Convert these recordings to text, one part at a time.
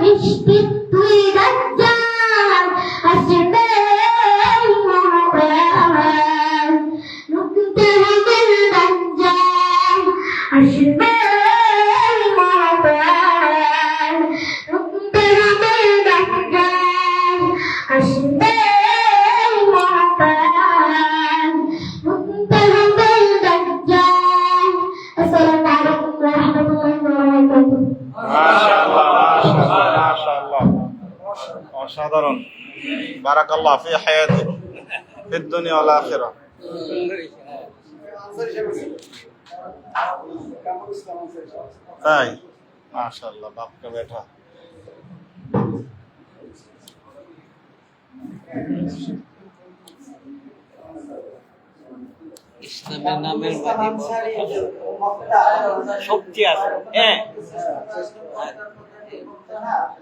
will speak through অসাধারণ। বারাকাল্লাহ তাই? মাশাআল্লাহ বাপ কা বেটা। ইসলামের নামের শক্তি আছে। হ্যাঁ।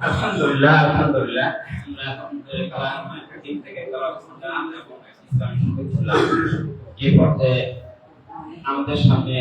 আলহামদুলিল্লাহ আলহামদুলিল্লাহ। আমরা এখন কালাম হাকিম থেকে কালাম সুন্নাহ এবং ইসলামী শুরু এই পর্যায়ে আমাদের সামনে